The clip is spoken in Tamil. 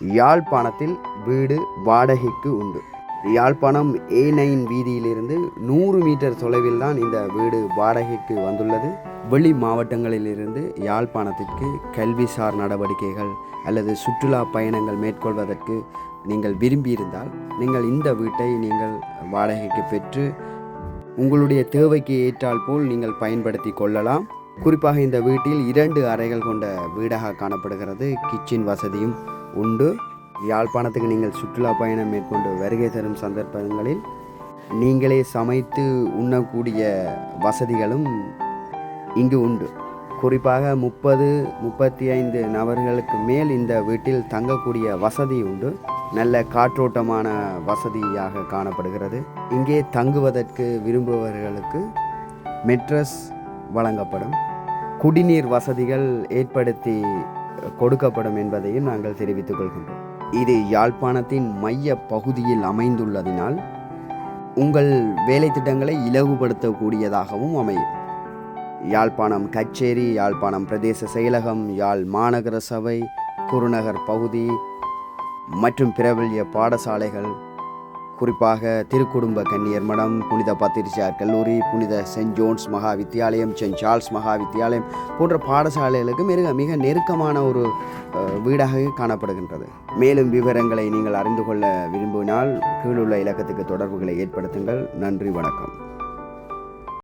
யாழ்ப்பாணத்தில் வீடு வாடகைக்கு உண்டு. யாழ்ப்பாணம் ஏ நைன் வீதியிலிருந்து நூறு மீட்டர் தொலைவில் தான் இந்த வீடு வாடகைக்கு வந்துள்ளது. வெளி மாவட்டங்களிலிருந்து யாழ்ப்பாணத்திற்கு கல்விசார் நடவடிக்கைகள் அல்லது சுற்றுலா பயணங்கள் மேற்கொள்வதற்கு நீங்கள் விரும்பியிருந்தால் நீங்கள் இந்த வீட்டை நீங்கள் வாடகைக்கு பெற்று உங்களுடைய தேவைக்கு ஏற்றால் போல் நீங்கள் பயன்படுத்தி கொள்ளலாம். குறிப்பாக இந்த வீட்டில் இரண்டு அறைகள் கொண்ட வீடாக காணப்படுகிறது. கிச்சன் வசதியும் உண்டு. யாழ்ப்பாணத்துக்கு நீங்கள் சுற்றுலா பயணம் மேற்கொண்டு வருகை தரும் சந்தர்ப்பங்களில் நீங்களே சமைத்து உண்ணக்கூடிய வசதிகளும் இங்கு உண்டு. குறிப்பாக முப்பது முப்பத்தி ஐந்து நபர்களுக்கு மேல் இந்த வீட்டில் தங்கக்கூடிய வசதி உண்டு. நல்ல காற்றோட்டமான வசதியாக காணப்படுகிறது. இங்கே தங்குவதற்கு விரும்புபவர்களுக்கு மெட்ரஸ் வழங்கப்படும். குடிநீர் வசதிகள் ஏற்படுத்தி கொடுக்கப்படும் என்பதையும் நாங்கள் தெரிவித்துக் கொள்கின்றோம். இது யாழ்ப்பாணத்தின் மைய பகுதியில் அமைந்துள்ளதினால் உங்கள் வேலை திட்டங்களை இலகுபடுத்தக்கூடியதாகவும் அமையும். யாழ்ப்பாணம் கச்சேரி யாழ்ப்பாணம் பிரதேச செயலகம் யாழ் மாநகர சபை குருநகர் பகுதி மற்றும் பிரபல்ய பாடசாலைகள் குறிப்பாக திருக்குடும்ப கன்னியர் மடம் புனித பத்திரிசியார் கல்லூரி புனித send Jones Maha Vidyalayam send Charles Maha Vidyalayam போன்ற பாடசாலைகளுக்கு மிக மிக நெருக்கமான ஒரு வீடாக காணப்படுகின்றது. மேலும் விவரங்களை நீங்கள் அறிந்து கொள்ள விரும்பினால் கீழுள்ள இலக்கத்துக்கு தொடர்புகளை ஏற்படுத்துங்கள். நன்றி வணக்கம்.